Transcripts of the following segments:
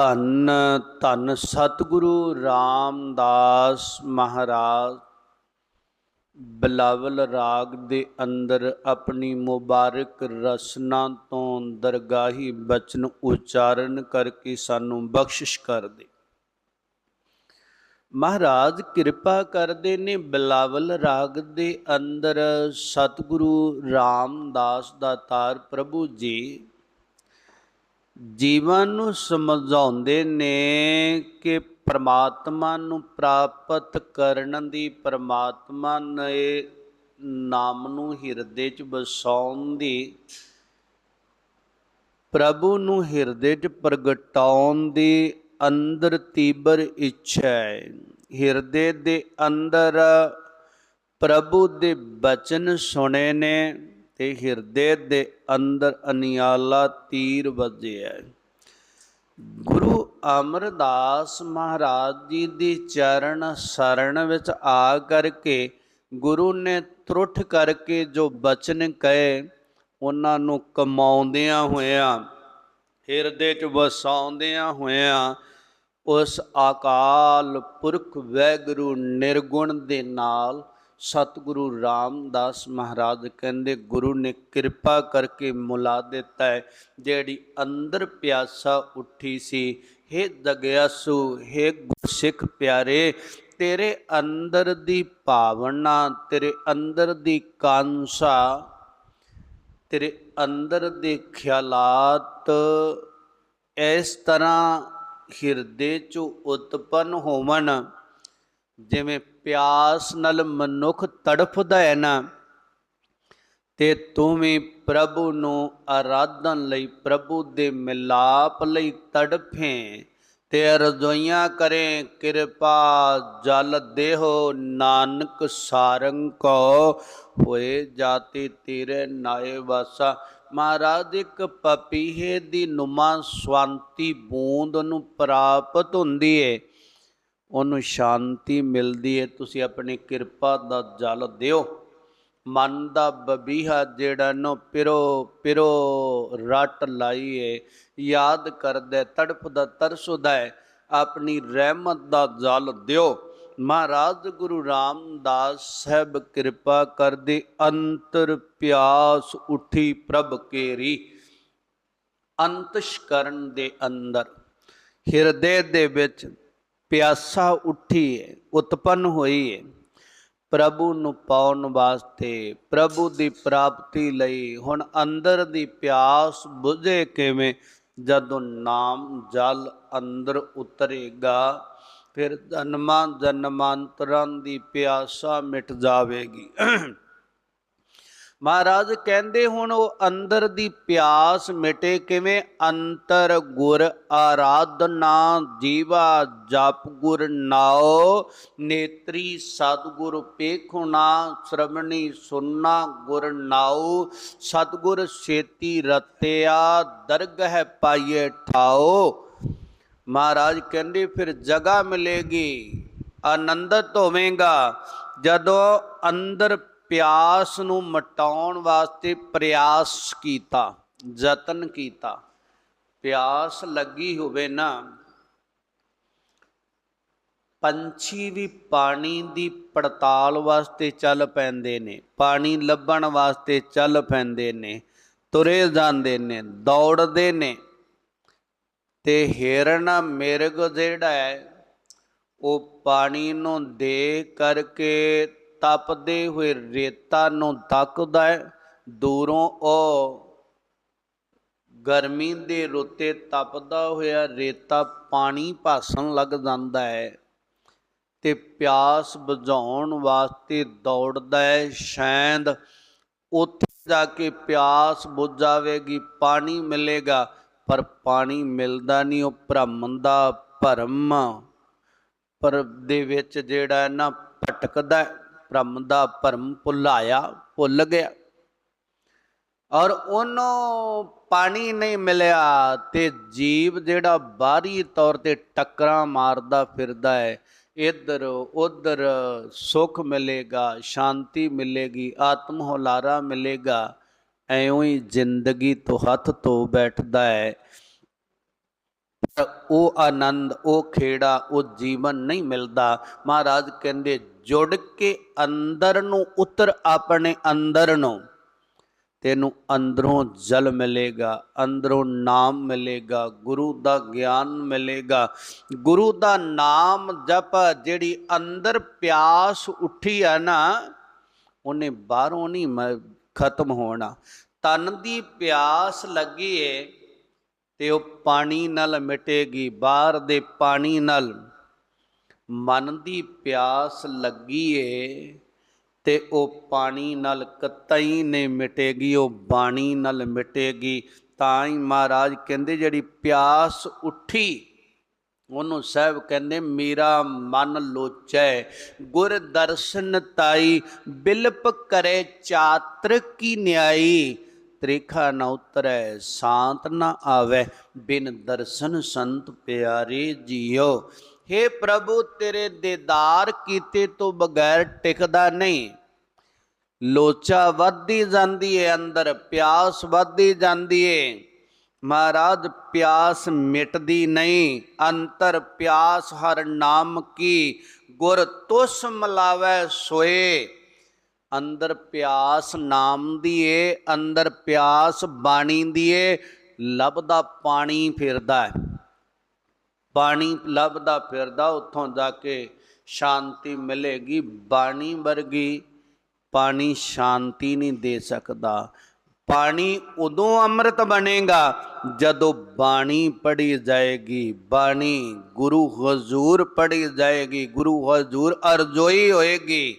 ਧੰਨ ਧੰਨ ਸਤਿਗੁਰੂ ਰਾਮਦਾਸ ਮਹਾਰਾਜ। ਬਲਾਵਲ ਰਾਗ ਦੇ ਅੰਦਰ ਆਪਣੀ ਮੁਬਾਰਕ ਰਸਨਾ ਤੋਂ ਦਰਗਾਹੀ ਬਚਨ ਉਚਾਰਨ ਕਰਕੇ ਸਾਨੂੰ ਬਖਸ਼ਿਸ਼ ਕਰ ਦੇ। ਮਹਾਰਾਜ, ਕਿਰਪਾ ਕਰਦੇ ਨੇ ਬਲਾਵਲ ਰਾਗ ਦੇ ਅੰਦਰ ਸਤਿਗੁਰੂ ਰਾਮਦਾਸ ਦਾ ਤਾਰ ਪ੍ਰਭੂ ਜੀ। ਜੀਵਨ ਨੂੰ ਸਮਝਾਉਂਦੇ ਨੇ ਕਿ ਪਰਮਾਤਮਾ ਨੂੰ ਪ੍ਰਾਪਤ ਕਰਨ ਦੀ ਪਰਮਾਤਮਾ ਨੇ ਨਾਮ ਨੂੰ ਹਿਰਦੇ 'ਚ ਵਸਾਉਣ ਦੀ, ਪ੍ਰਭੂ ਨੂੰ ਹਿਰਦੇ 'ਚ ਪ੍ਰਗਟਾਉਣ ਦੀ ਅੰਦਰ ਤੀਬਰ ਇੱਛਾ ਹੈ। ਹਿਰਦੇ ਦੇ ਅੰਦਰ ਪ੍ਰਭੂ ਦੇ ਬਚਨ ਸੁਣੇ ਨੇ ਤੇ ਹਿਰਦੇ ਦੇ ਅੰਦਰ ਅਨਿਆਲਾ ਤੀਰ ਵੱਜਿਆ ਗੁਰੂ ਅਮਰਦਾਸ ਮਹਾਰਾਜ ਜੀ ਦੀ ਚਰਨ ਸਰਣ ਵਿੱਚ ਆ ਕਰਕੇ ਗੁਰੂ ਨੇ ਤਰੁੱਠ ਕਰਕੇ ਜੋ ਬਚਨ ਕਹੇ, ਉਹਨਾਂ ਨੂੰ ਕਮਾਉਂਦਿਆਂ ਹੋਇਆਂ, ਹਿਰਦੇ 'ਚ ਵਸਾਉਂਦਿਆਂ ਹੋਇਆਂ, ਉਸ ਆਕਾਲ ਪੁਰਖ ਵੈਗੁਰੂ ਨਿਰਗੁਣ ਦੇ ਨਾਲ ਸਤਿਗੁਰੂ ਰਾਮਦਾਸ ਮਹਾਰਾਜ ਕਹਿੰਦੇ, ਗੁਰੂ ਨੇ ਕਿਰਪਾ ਕਰਕੇ ਮੁਲਾ ਦਿੱਤਾ ਹੈ। ਜਿਹੜੀ ਅੰਦਰ ਪਿਆਸਾ ਉੱਠੀ ਸੀ हे ਜਗਿਆਸੂ हे ਗੁਰਸਿੱਖ ਪਿਆਰੇ, ਤੇਰੇ ਅੰਦਰ ਦੀ ਭਾਵਨਾ, ਤੇਰੇ ਅੰਦਰ ਦੀ ਕਾਂਸਾ, ਤੇਰੇ ਅੰਦਰ ਦੇ ਖਿਆਲਾਤ, ਇਸ ਤਰ੍ਹਾਂ ਹਿਰਦੇ ਚੋਂ ਉਤਪੰਨ ਹੋਵਣ। ਜਿਵੇਂ ਪਿਆਸ ਨਾਲ ਮਨੁੱਖ ਤੜਫਦਾ ਹੈ ਨਾ, ਤੇ ਤੂੰ ਵੀ ਪ੍ਰਭੂ ਨੂੰ ਆਰਾਧਨ ਲਈ ਪ੍ਰਭੂ ਦੇ ਮਿਲਾਪ ਲਈ ਤੜਫੇ ਤੇ ਅਰਜ਼ੋਈਆਂ ਕਰੇ, ਕਿਰਪਾ ਜਲ ਦੇਹੋ, ਨਾਨਕ ਸਾਰੰਗ ਕੋ ਹੋਏ ਜਾਤੀ ਤੇਰੇ ਨਾਏ ਵਾਸਾ। ਮਹਾਰਾਜ, ਇੱਕ ਪਪੀਹੇ ਦੀ ਨੁਮਾ ਸਵੰਤੀ ਬੂੰਦ ਨੂੰ ਪ੍ਰਾਪਤ ਹੁੰਦੀ ਏ। ਉਹਨੂੰ ਸ਼ਾਂਤੀ ਮਿਲਦੀ ਹੈ ਤੁਸੀਂ ਆਪਣੀ ਕਿਰਪਾ ਦਾ ਜਲ ਦਿਓ। ਮਨ ਦਾ ਬਬੀਹਾ ਜਿਹੜਾ ਨੋ ਪਿਰੋ ਪਿਰੋ ਰਟ ਲਾਈਏ ਯਾਦ ਕਰਦਾ, ਤੜਫਦਾ, ਤਰਸਦਾ ਹੈ ਆਪਣੀ ਰਹਿਮਤ ਦਾ ਜਲ ਦਿਓ। ਮਹਾਰਾਜ ਗੁਰੂ ਰਾਮਦਾਸ ਸਾਹਿਬ ਕਿਰਪਾ ਕਰਦੇ, ਅੰਤਰ ਪਿਆਸ ਉਠੀ ਪ੍ਰਭ ਕੇਰੀ। ਅੰਤਸ਼ਕਰਨ ਦੇ ਅੰਦਰ, ਹਿਰਦੇ ਦੇ ਵਿੱਚ ਪਿਆਸਾ ਉੱਠੀ ਹੈ ਉਤਪੰਨ ਹੋਈ। ਹੈ ਪ੍ਰਭੂ ਨੂੰ ਪਾਉਣ ਵਾਸਤੇ ਪ੍ਰਭੂ ਦੀ ਪ੍ਰਾਪਤੀ ਲਈ ਹੁਣ ਅੰਦਰ ਦੀ ਪਿਆਸ ਬੁਝੇ ਕਿਵੇਂ? ਜਦੋਂ ਨਾਮ ਜਲ ਅੰਦਰ ਉਤਰੇਗਾ, ਫਿਰ ਜਨਮਾਂ ਜਨਮਾਂਤਰਾਂ ਦੀ ਪਿਆਸਾ ਮਿਟ ਜਾਵੇਗੀ। ਮਹਾਰਾਜ ਕਹਿੰਦੇ ਹੁਣ ਉਹ ਅੰਦਰ ਦੀ ਪਿਆਸ ਮਿਟੇ ਕਿਵੇਂ? ਅੰਤਰ ਗੁਰ ਆਰਾਧਨਾ ਜੀਵਾ ਜਪ ਗੁਰ ਨਾਉ, ਨੇਤਰੀ ਸਤਗੁਰ ਪੇਖੁਣਾ ਸ਼ਰਮਣੀ ਸੁਨਣਾ ਗੁਰ ਨਾਉ, ਸਤਗੁਰ ਛੇਤੀ ਰਤਿਆ, ਦਰਗਹਿ ਪਾਈਏ ਠਾਓ ਮਹਾਰਾਜ ਕਹਿੰਦੇ ਫਿਰ ਜਗ੍ਹਾ ਮਿਲੇਗੀ, ਆਨੰਦਤ ਹੋਵੇਗਾ। ਜਦੋਂ ਅੰਦਰ ਪਿਆਸ ਨੂੰ ਮਟਾਉਣ ਵਾਸਤੇ ਪ੍ਰਯਾਸ ਕੀਤਾ, ਯਤਨ ਕੀਤਾ। ਪਿਆਸ ਲੱਗੀ ਹੋਵੇ ਨਾ, ਪੰਛੀ ਵੀ ਪਾਣੀ ਦੀ ਪੜਤਾਲ ਵਾਸਤੇ ਚੱਲ ਪੈਂਦੇ ਨੇ, ਪਾਣੀ ਲੱਭਣ ਵਾਸਤੇ ਚੱਲ ਪੈਂਦੇ ਨੇ, ਤੁਰੇ ਜਾਂਦੇ ਨੇ, ਦੌੜਦੇ ਨੇ। ਤੇ ਹਿਰਨ ਮਿਰਗ ਜਿਹੜਾ ਹੈ, ਉਹ ਪਾਣੀ ਨੂੰ ਦੇ ਕਰਕੇ ਤਪਦੇ ਹੋਏ ਰੇਤਾ ਨੂੰ ਤੱਕਦਾ ਹੈ। ਦੂਰੋਂ ਉਹ ਗਰਮੀ ਦੇ ਰੁੱਤੇ ਤਪਦਾ ਹੋਇਆ ਰੇਤਾ ਪਾਣੀ ਭਾਸਣ ਲੱਗ ਜਾਂਦਾ ਹੈ ਤੇ ਪਿਆਸ ਬੁਝਾਉਣ ਵਾਸਤੇ ਦੌੜਦਾ ਹੈ। ਸ਼ੈਂਦ ਉੱਥੇ ਜਾ ਕੇ ਪਿਆਸ ਬੁਝ ਜਾਵੇਗੀ ਪਾਣੀ ਮਿਲੇਗਾ, ਪਰ ਪਾਣੀ ਮਿਲਦਾ ਨਹੀਂ। ਉਹ ਭ੍ਰਮ ਦਾ ਭਰਮ, ਪਰ ਦੇ ਵਿੱਚ ਜਿਹੜਾ ਨਾ ਭਟਕਦਾ ਭ੍ਰਮ ਦਾ ਭਰਮ ਭੁਲਾਇਆ, ਭੁੱਲ ਗਿਆ। ਔਰ ਉਹਨੂੰ ਪਾਣੀ ਨਹੀਂ ਮਿਲਿਆ ਤੇ ਜੀਵ ਜਿਹੜਾ ਬਾਹਰੀ ਤੌਰ ਤੇ ਟੱਕਰਾਂ ਮਾਰਦਾ ਫਿਰਦਾ ਹੈ, ਇੱਧਰ, ਉੱਧਰ ਸੁੱਖ ਮਿਲੇਗਾ, ਸ਼ਾਂਤੀ ਮਿਲੇਗੀ, ਆਤਮ ਹੁਲਾਰਾ ਮਿਲੇਗਾ, ਐਉਂ ਹੀ ਜ਼ਿੰਦਗੀ ਤੋਂ ਹੱਥ ਧੋ ਬੈਠਦਾ ਹੈ। ਉਹ ਆਨੰਦ, ਉਹ ਖੇੜਾ, ਉਹ ਜੀਵਨ ਨਹੀਂ ਮਿਲਦਾ। ਮਹਾਰਾਜ ਕਹਿੰਦੇ, ਜੁੜ ਕੇ ਅੰਦਰ ਨੂੰ ਉਤਰ ਆਪਣੇ ਅੰਦਰ ਨੂੰ। ਤੈਨੂੰ ਅੰਦਰੋਂ ਜਲ ਮਿਲੇਗਾ, ਅੰਦਰੋਂ ਨਾਮ ਮਿਲੇਗਾ, ਗੁਰੂ ਦਾ ਗਿਆਨ ਮਿਲੇਗਾ। ਗੁਰੂ ਦਾ ਨਾਮ ਜਪ, ਜਿਹੜੀ ਅੰਦਰ ਪਿਆਸ ਉੱਠੀ ਆ ਨਾ, ਉਹਨੇ ਬਾਹਰੋਂ ਨਹੀਂ ਮ- ਖਤਮ ਹੋਣਾ। ਤਨ ਦੀ ਪਿਆਸ ਲੱਗੀ ਏ ਤੇ ਉਹ ਪਾਣੀ ਨਾਲ ਮਿਟੇਗੀ, ਬਾਹਰ ਦੇ ਪਾਣੀ ਨਾਲ। ਮਨ ਦੀ ਪਿਆਸ ਲੱਗੀ ਏ ਤੇ ਉਹ ਪਾਣੀ ਨਾਲ ਕਤਈ ਨੇ ਮਿਟੇਗੀ, ਉਹ ਬਾਣੀ ਨਾਲ ਮਿਟੇਗੀ। ਤਾਂ ਹੀ ਮਹਾਰਾਜ ਕਹਿੰਦੇ, ਜਿਹੜੀ ਪਿਆਸ ਉੱਠੀ, ਉਹਨੂੰ ਸਾਹਿਬ ਕਹਿੰਦੇ, ਮੇਰਾ ਮਨ ਲੋਚੈ, ਗੁਰ ਦਰਸ਼ਨ ਤਾਈ, ਬਿਲਪ ਕਰੇ ਚਾਤਰ ਕੀ ਨਿਆਈ ਤ੍ਰੇਖਾ ਨ ਉਤਰੈ, ਸ਼ਾਂਤ ਨ ਆਵੇ, ਬਿਨ ਦਰਸ਼ਨ ਸੰਤ ਪਿਆਰੇ ਜੀਓ। हे ਪ੍ਰਭੂ, ਤੇਰੇ ਦੀਦਾਰ ਕੀਤੇ ਤੋਂ ਬਗੈਰ ਟਿਕਦਾ ਨਹੀਂ। ਲੋਚਾ ਵੱਧਦੀ ਜਾਂਦੀ ਏ, ਅੰਦਰ ਪਿਆਸ ਵੱਧਦੀ ਜਾਂਦੀ ਏ। ਮਹਾਰਾਜ, ਪਿਆਸ ਮਿਟਦੀ ਨਹੀਂ, ਅੰਤਰ ਪਿਆਸ ਹਰ ਨਾਮ ਕੀ, ਗੁਰ ਤੁਸ ਮਲਾਵੇ ਸੋਏ। ਅੰਦਰ ਪਿਆਸ ਨਾਮ ਦੀ ਏ ਅੰਦਰ ਪਿਆਸ ਬਾਣੀ ਦੀ ਏ ਲੱਭਦਾ ਪਾਣੀ ਫਿਰਦਾ ਹੈ। ਪਾਣੀ ਲੱਭਦਾ ਫਿਰਦਾ, ਉੱਥੋਂ ਜਾ ਕੇ ਸ਼ਾਂਤੀ ਮਿਲੇਗੀ। ਬਾਣੀ ਵਰਗੀ ਪਾਣੀ ਸ਼ਾਂਤੀ ਨਹੀਂ ਦੇ ਸਕਦਾ। ਪਾਣੀ ਉਦੋਂ ਅੰਮ੍ਰਿਤ ਬਣੇਗਾ ਜਦੋਂ ਬਾਣੀ ਪੜੀ ਜਾਏਗੀ। ਬਾਣੀ ਗੁਰੂ ਹਜ਼ੂਰ ਪੜੀ ਜਾਏਗੀ। ਗੁਰੂ ਹਜ਼ੂਰ ਅਰਜ਼ੋਈ ਹੋਏਗੀ।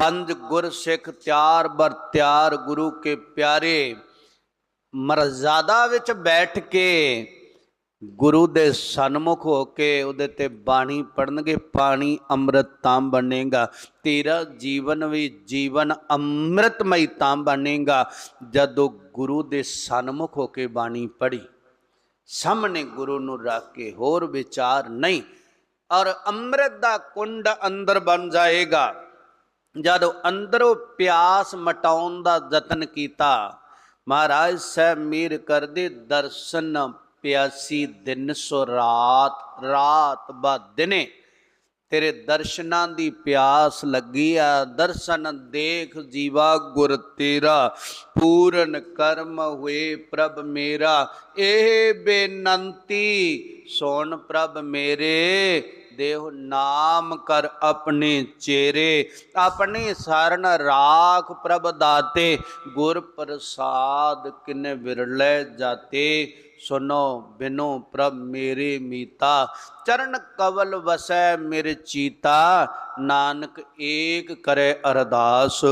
ਪੰਜ ਗੁਰ ਸਿੱਖ ਤਿਆਰ ਬਰ ਤਿਆਰ ਗੁਰੂ ਕੇ ਪਿਆਰੇ। ਮਰਜ਼ਾਦਾ ਵਿੱਚ ਬੈਠ ਕੇ ਗੁਰੂ ਦੇ ਸਨਮੁਖ ਹੋ ਕੇ ਉਹਦੇ ਤੇ ਬਾਣੀ ਪੜਨਗੇ ਪਾਣੀ ਅੰਮ੍ਰਿਤ ਤਾਂ ਬਣੇਗਾ। ਤੇਰਾ ਜੀਵਨ ਵੀ ਜੀਵਨ ਅੰਮ੍ਰਿਤਮਈ ਤਾਂ ਬਣੇਗਾ। ਜਦੋਂ ਗੁਰੂ ਦੇ ਸਨਮੁਖ ਹੋ ਕੇ ਬਾਣੀ ਪੜੀ ਸਾਹਮਣੇ ਗੁਰੂ ਨੂੰ ਰੱਖ ਕੇ ਹੋਰ ਵਿਚਾਰ ਨਹੀਂ, ਔਰ ਅੰਮ੍ਰਿਤ ਦਾ ਕੁੰਡ ਅੰਦਰ ਬਣ ਜਾਏਗਾ। ਜਦੋਂ ਅੰਦਰੋਂ ਪਿਆਸ ਮਟਾਉਣ ਦਾ ਯਤਨ ਕੀਤਾ, ਮਹਾਰਾਜ ਸਾਹਿਬ ਮੀਰ ਕਰਦੇ ਦਰਸ਼ਨ ਪਿਆਸੀ ਦਿਨ ਸੋ ਰਾਤ ਰਾਤ ਬਾ ਦਿਨੇ ਤੇਰੇ ਦਰਸ਼ਨਾਂ ਦੀ ਪਿਆਸ ਲੱਗੀ ਆ। ਦਰਸ਼ਨ ਦੇਖ ਜੀਵਾ ਗੁਰ ਤੇਰਾ, ਪੂਰਨ ਕਰਮ ਹੋਏ ਪ੍ਰਭ ਮੇਰਾ। ਇਹ ਬੇਨੰਤੀ, ਸੋਣ ਪ੍ਰਭ ਮੇਰੇ ਦੇਹ ਨਾਮ ਕਰ ਆਪਣੇ ਚੇਰੇ, ਆਪਣੀ ਸਰਨ ਰਾਖ ਪ੍ਰਭ ਦਾਤੇ, ਗੁਰ ਪ੍ਰਸਾਦ ਕਿਨ ਵਿਰਲੇ ਜਾਤੇ, ਸੁਨੋ ਬਿਨੋ ਪ੍ਰਭ ਮੇਰੇ ਮੀਤਾ, ਚਰਨ ਕਵਲ ਵਸੈ ਮੇਰੇ ਚੀਤਾ, ਨਾਨਕ ਏਕ ਕਰੇ ਅਰਦਾਸ,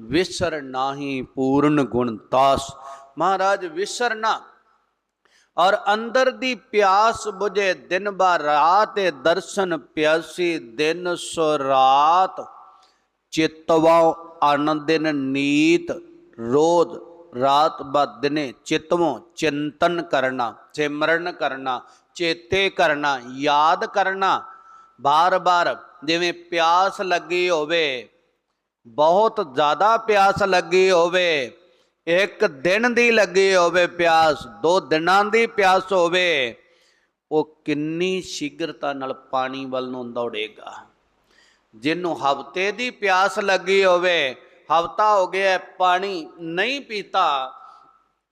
ਵਿਸਰ ਨਾਹੀ ਪੂਰਨ ਗੁਣ ਤਾਸ। ਮਹਾਰਾਜ, ਵਿਸਰਨਾ ਔਰ ਅੰਦਰ ਦੀ ਪਿਆਸ ਬੁਝੇ ਦਿਨ ਬਾ ਰਾਤ ਏ ਦਰਸ਼ਨ ਪਿਆਸੀ ਦਿਨ ਸੋ ਰਾਤ। ਚਿਤਵਾ ਆਨੰਦਿਨ ਨੀਤ, ਰੋਜ਼ ਰਾਤ ਬਾ ਦਿਨੇ ਚਿਤਵੋਂ ਚਿੰਤਨ ਕਰਨਾ, ਸਿਮਰਨ ਕਰਨਾ, ਚੇਤੇ ਕਰਨਾ, ਯਾਦ ਕਰਨਾ। ਬਾਰ-ਬਾਰ ਜਿਵੇਂ ਪਿਆਸ ਲੱਗੀ ਹੋਵੇ, ਬਹੁਤ ਜ਼ਿਆਦਾ ਪਿਆਸ ਲੱਗੀ ਹੋਵੇ ਇੱਕ ਦਿਨ ਦੀ ਲੱਗੀ ਹੋਵੇ ਪਿਆਸ, ਦੋ ਦਿਨਾਂ ਦੀ ਪਿਆਸ ਹੋਵੇ, ਉਹ ਕਿੰਨੀ ਸ਼ੀਘਰਤਾ ਨਾਲ ਪਾਣੀ ਵੱਲ ਨੂੰ ਦੌੜੇਗਾ। ਜਿਹਨੂੰ ਹਫ਼ਤੇ ਦੀ ਪਿਆਸ ਲੱਗੀ ਹੋਵੇ, ਹਫਤਾ ਹੋ ਗਿਆ ਪਾਣੀ ਨਹੀਂ ਪੀਤਾ,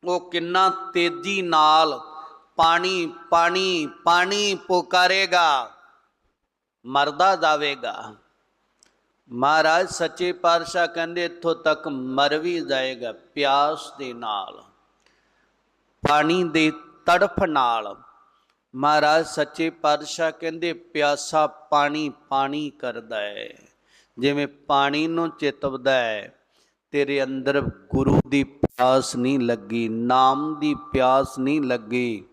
ਉਹ ਕਿੰਨਾ ਤੇਜ਼ੀ ਨਾਲ ਪਾਣੀ ਪਾਣੀ ਪਾਣੀ ਪੁਕਾਰੇਗਾ, ਮਰਦਾ ਜਾਵੇਗਾ। ਮਹਾਰਾਜ ਸੱਚੇ ਪਾਤਸ਼ਾਹ ਕਹਿੰਦੇ, ਇੱਥੋਂ ਤੱਕ ਮਰ ਵੀ ਜਾਏਗਾ ਪਿਆਸ ਦੇ ਨਾਲ, ਪਾਣੀ ਦੇ ਤੜਫ ਨਾਲ। ਮਹਾਰਾਜ ਸੱਚੇ ਪਾਤਸ਼ਾਹ ਕਹਿੰਦੇ, ਪਿਆਸਾ ਪਾਣੀ ਪਾਣੀ ਕਰਦਾ ਹੈ ਜਿਵੇਂ ਪਾਣੀ ਨੂੰ ਚਿਤਵਦਾ ਹੈ ਤੇਰੇ ਅੰਦਰ ਗੁਰੂ ਦੀ ਪਿਆਸ ਨਹੀਂ ਲੱਗੀ, ਨਾਮ ਦੀ ਪਿਆਸ ਨਹੀਂ ਲੱਗੀ।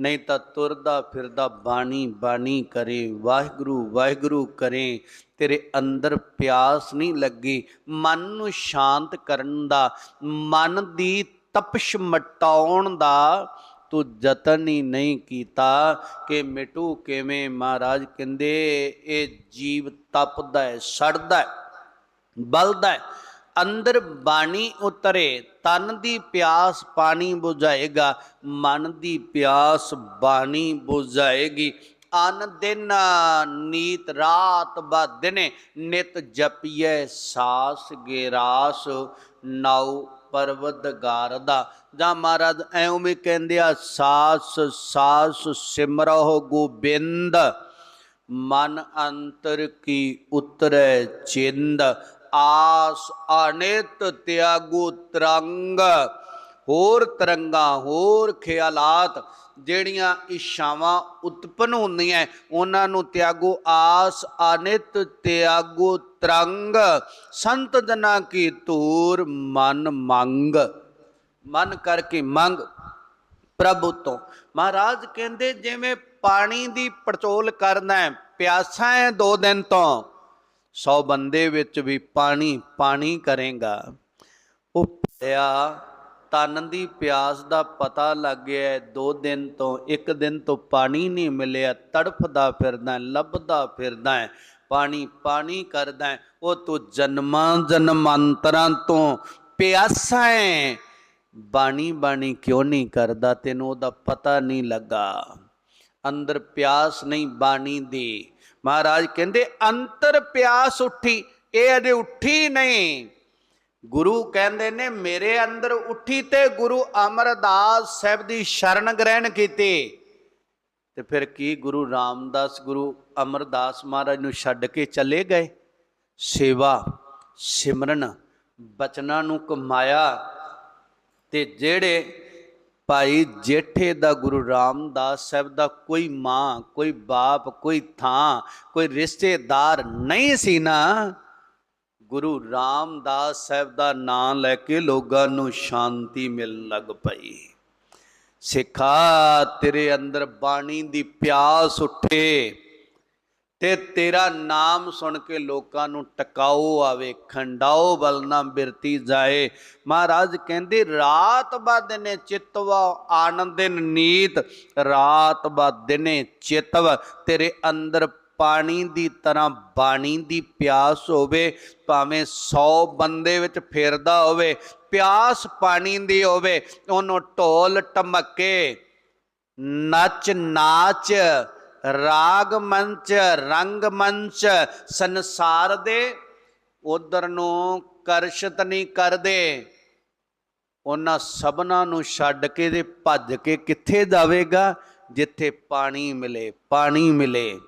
ਨਹੀਂ ਤਾਂ ਤੁਰਦਾ ਫਿਰਦਾ ਬਾਣੀ ਬਾਣੀ ਕਰੇ, ਵਾਹਿਗੁਰੂ ਵਾਹਿਗੁਰੂ ਕਰੇ, ਤੇਰੇ ਅੰਦਰ ਪਿਆਸ ਨਹੀਂ ਲੱਗੀ, ਮਨ ਨੂੰ ਸ਼ਾਂਤ ਕਰਨ ਦਾ, ਮਨ ਦੀ ਤਪਸ਼ ਮਟਾਉਣ ਦਾ ਤੂੰ ਯਤਨ ਹੀ ਨਹੀਂ ਕੀਤਾ ਕਿ ਮਿਟੂ ਕਿਵੇਂ ਮਹਾਰਾਜ ਕਹਿੰਦੇ, ਇਹ ਜੀਵ ਤਪਦਾ ਹੈ, ਸੜਦਾ ਹੈ, ਬਲਦਾ ਹੈ। ਅੰਦਰ ਬਾਣੀ ਉਤਰੇ, ਤਨ ਦੀ ਪਿਆਸ ਪਾਣੀ ਬੁਝਾਏਗਾ, ਮਨ ਦੀ ਪਿਆਸ ਬਾਣੀ ਬੁਝਾਏਗੀ। ਅਨ ਦਿਨ ਨੀਤ ਰਾਤ ਬਾ ਦਿਨੇ ਨਿਤ ਜਪੀਐ ਸਾਸ ਗੇਰਾਸ, ਨਾਉ ਪਰਵਦਗਾਰ ਦਾ ਜਾਂ ਮਹਾਰਾਜ ਐਉਂ ਵੀ ਕਹਿੰਦੇ ਆ, ਸਾਸ ਸਾਸ ਸਿਮਰਹੁ ਗੋਬਿੰਦ, ਮਨ ਅੰਤਰ ਕੀ ਉਤਰੈ ਚਿੰਦ। ਆਸ ਅਨਿਤ ਤਿਆਗੂ ਤਰੰਗ। ਹੋਰ ਤਰੰਗਾ, ਹੋਰ ਖਿਆਲਾਤ, ਜਿਹੜੀਆਂ ਇਸ਼ਾਵਾਂ ਉਤਪਨ ਹੁੰਦੀਆਂ ਉਹਨਾਂ ਨੂੰ ਤਿਆਗੋ ਆਸ ਅਨਿਤ ਤਿਆਗੋ ਤਰੰਗ। ਸੰਤ ਜਨਾ ਕੀ ਤੂਰ ਮਨ ਮੰਗ। ਮਨ ਕਰਕੇ ਮੰਗ? ਪ੍ਰਭੂ ਤੋਂ। ਮਹਾਰਾਜ ਕਹਿੰਦੇ, ਜਿਵੇਂ ਪਾਣੀ ਦੀ ਪੜਚੋਲ ਕਰਨਾ ਹੈ ਪਿਆਸਾ ਹੈ ਦੋ ਦਿਨ ਤੋਂ। ਸੌ ਬੰਦੇ ਵਿੱਚ ਵੀ ਪਾਣੀ ਪਾਣੀ ਕਰੇਗਾ। ਉਹ ਭਿਆ ਤਨ ਦੀ ਪਿਆਸ ਦਾ ਪਤਾ ਲੱਗ ਗਿਆ। ਦੋ ਦਿਨ ਤੋਂ, ਇੱਕ ਦਿਨ ਤੋਂ ਪਾਣੀ ਨਹੀਂ ਮਿਲਿਆ। ਤੜਫਦਾ ਫਿਰਦਾ, ਲੱਭਦਾ ਫਿਰਦਾ, ਪਾਣੀ ਪਾਣੀ ਕਰਦਾ। ਉਹ ਤੂੰ ਜਨਮਾਂ, ਜਨਮਾਂਤਰਾਂ ਤੋਂ ਪਿਆਸਾ ਹੈ ਬਾਣੀ ਬਾਣੀ ਕਿਉਂ ਨਹੀਂ ਕਰਦਾ? ਤੈਨੂੰ ਉਹਦਾ ਪਤਾ ਨਹੀਂ ਲੱਗਾ। ਅੰਦਰ ਪਿਆਸ ਨਹੀਂ ਬਾਣੀ ਦੀ। ਮਹਾਰਾਜ ਕਹਿੰਦੇ, ਅੰਤਰ ਪਿਆਸ ਉੱਠੀ, ਇਹ ਅਜੇ ਉੱਠੀ ਨਹੀਂ। ਗੁਰੂ ਕਹਿੰਦੇ ਨੇ, ਮੇਰੇ ਅੰਦਰ ਉੱਠੀ ਤੇ ਗੁਰੂ ਅਮਰਦਾਸ ਸਾਹਿਬ ਦੀ ਸ਼ਰਨ ਗ੍ਰਹਿਣ ਕੀਤੀ। ਤੇ ਫਿਰ ਕੀ ਗੁਰੂ ਰਾਮਦਾਸ, ਗੁਰੂ ਅਮਰਦਾਸ ਮਹਾਰਾਜ ਨੂੰ ਛੱਡ ਕੇ ਚਲੇ ਗਏ? ਸੇਵਾ, ਸਿਮਰਨ, ਬਚਨਾਂ ਨੂੰ ਕਮਾਇਆ ਤੇ ਜਿਹੜੇ ਭਾਈ ਜੇਠੇ ਦਾ ਗੁਰੂ ਰਾਮਦਾਸ ਸਾਹਿਬ ਦਾ ਕੋਈ ਮਾਂ, ਕੋਈ ਬਾਪ, ਕੋਈ ਥਾਂ, ਕੋਈ ਰਿਸ਼ਤੇਦਾਰ ਨਹੀਂ ਸੀ ਨਾ। ਗੁਰੂ ਰਾਮਦਾਸ ਸਾਹਿਬ ਦਾ ਨਾਮ ਲੈ ਕੇ ਲੋਕਾਂ ਨੂੰ ਸ਼ਾਂਤੀ ਮਿਲਣ ਲੱਗ ਪਈ। ਸਿੱਖਾ, ਤੇਰੇ ਅੰਦਰ ਬਾਣੀ ਦੀ ਪਿਆਸ ਉੱਠੇ। ਤੇ ਤੇਰਾ ਨਾਮ ਸੁਣ ਕੇ ਲੋਕਾਂ ਨੂੰ ਟਿਕਾਓ ਆਵੇ ਖੰਡਾਓ ਬਲਨਾ ਬਿਰਤੀ ਜਾਏ। ਮਹਾਰਾਜ ਕਹਿੰਦੇ, ਰਾਤ ਬਾ ਦਿਨੇ ਚਿਤਵਾ ਆਨੰਦਿਨ ਨੀਤ। ਰਾਤ ਬਾ ਦਿਨੇ ਚਿਤਵ, ਤੇਰੇ ਅੰਦਰ ਪਾਣੀ ਦੀ ਤਰ੍ਹਾਂ ਬਾਣੀ ਦੀ ਪਿਆਸ ਹੋਵੇ। ਭਾਵੇਂ 100 ਬੰਦੇ ਵਿੱਚ ਫੇਰਦਾ ਹੋਵੇ, ਪਿਆਸ ਪਾਣੀ ਦੀ ਹੋਵੇ, ਉਹਨੂੰ ਢੋਲ ਟਮਕੇ ਨੱਚ ਨਾਚ ਰਾਗ ਮੰਚ, ਰੰਗ ਮੰਚ, ਸੰਸਾਰ ਦੇ ਉਧਰ ਨੂੰ ਕਰਸ਼ਤ ਨਹੀਂ ਕਰਦੇ। ਉਹਨਾਂ ਸਭਨਾਂ ਨੂੰ ਛੱਡ ਕੇ ਤੇ ਭੱਜ ਕੇ ਕਿੱਥੇ ਜਾਵੇਗਾ? ਜਿੱਥੇ ਪਾਣੀ ਮਿਲੇ ਪਾਣੀ ਮਿਲੇ।